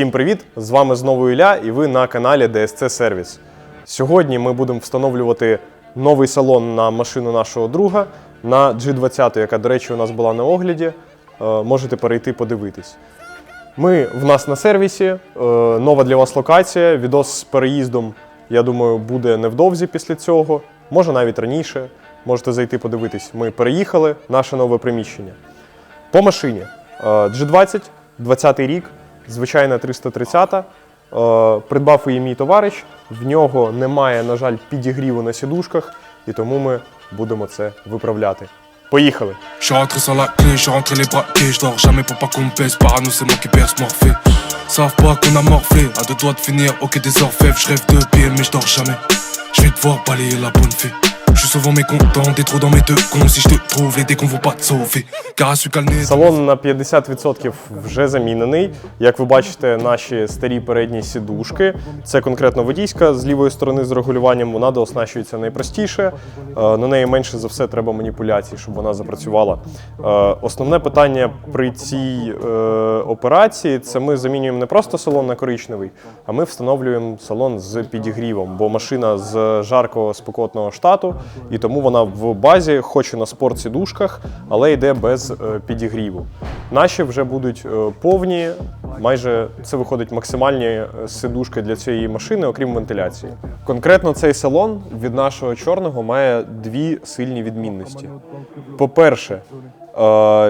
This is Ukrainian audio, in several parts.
Всім привіт! З вами знову Ілля і ви на каналі DSC Service. Сьогодні ми будемо встановлювати новий салон на машину нашого друга на G20, яка, до речі, у нас була на огляді. Е, Можете перейти подивитись. Ми в нас на сервісі, е, нова для вас локація. Відос з переїздом, я думаю, буде невдовзі після цього, може навіть раніше. Можете зайти подивитись. Ми переїхали, наше нове приміщення. По машині е, G20, 20-й рік, звичайна 330. е, Придбав її мій товариш. В нього немає, на жаль, підігріву на сідушках, і тому ми будемо це виправляти. Поїхали! Savent pas qu'on a morflé, à deux doigts de finir, ok des orfèvres. Je rêve de pied, mais je dors jamais. Je vais devoir balayer la bonne fée. Je suis souvent mécontent, des trous dans mes deux cons. Si je te trouve, les décons vont pas te sauver. Салон на 50% вже замінений. Як ви бачите, наші старі передні сідушки. Це конкретно водійська з лівої сторони з регулюванням. Вона дооснащується найпростіше. Е, На неї менше за все треба маніпуляцій, щоб вона запрацювала. Е, Основне питання при цій е, операції це ми замінюємо не просто салон на коричневий, а ми встановлюємо салон з підігрівом, бо машина з жаркого спекотного штату, і тому вона в базі, хоч і на спортсідушках, але йде без е, підігріву. Наші вже будуть е, повні, майже це виходить максимальні е, сидушки для цієї машини, окрім вентиляції. Конкретно цей салон від нашого чорного має дві сильні відмінності. По-перше,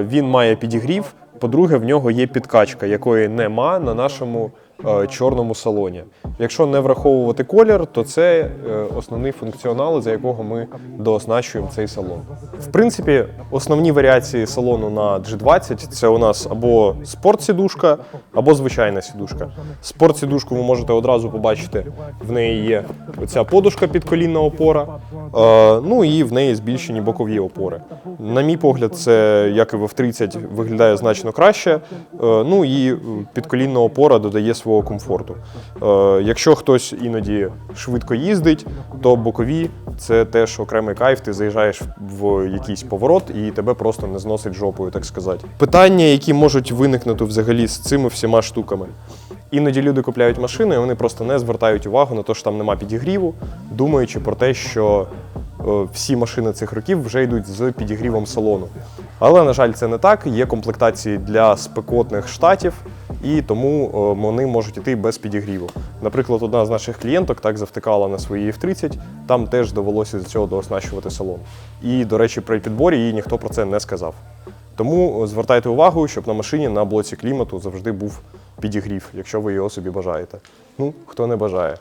він має підігрів. По-друге, в нього є підкачка, якої нема на нашому чорному салоні. Якщо не враховувати колір, то це е, основний функціонал, за якого ми дооснащуємо цей салон. В принципі, основні варіації салону на G20 це у нас або спортсідушка, або звичайна сідушка. Спортсідушку ви можете одразу побачити, в неї є оця подушка підколінна опора, е, ну і в неї збільшені бокові опори. На мій погляд, це як і в F30 виглядає значно краще. Е, Ну і е, підколінна опора додає свого комфорту. Е, Якщо хтось іноді швидко їздить, то бокові це теж окремий кайф. Ти заїжджаєш в якийсь поворот і тебе просто не зносить жопою, так сказати. Питання, які можуть виникнути взагалі з цими всіма штуками. Іноді люди купляють машину, і вони просто не звертають увагу на те, що там нема підігріву, думаючи про те, що е, всі машини цих років вже йдуть з підігрівом салону. Але, на жаль, це не так. Є комплектації для спекотних штатів, і тому е, вони можуть йти без підігріву. Наприклад, одна з наших клієнток так завтикала на своїй F30, там теж довелося з цього дооснащувати салон. І, до речі, при підборі їй ніхто про це не сказав. Тому е, звертайте увагу, щоб на машині на блоці клімату завжди був підігрів, якщо ви його собі бажаєте. Ну, хто не бажає.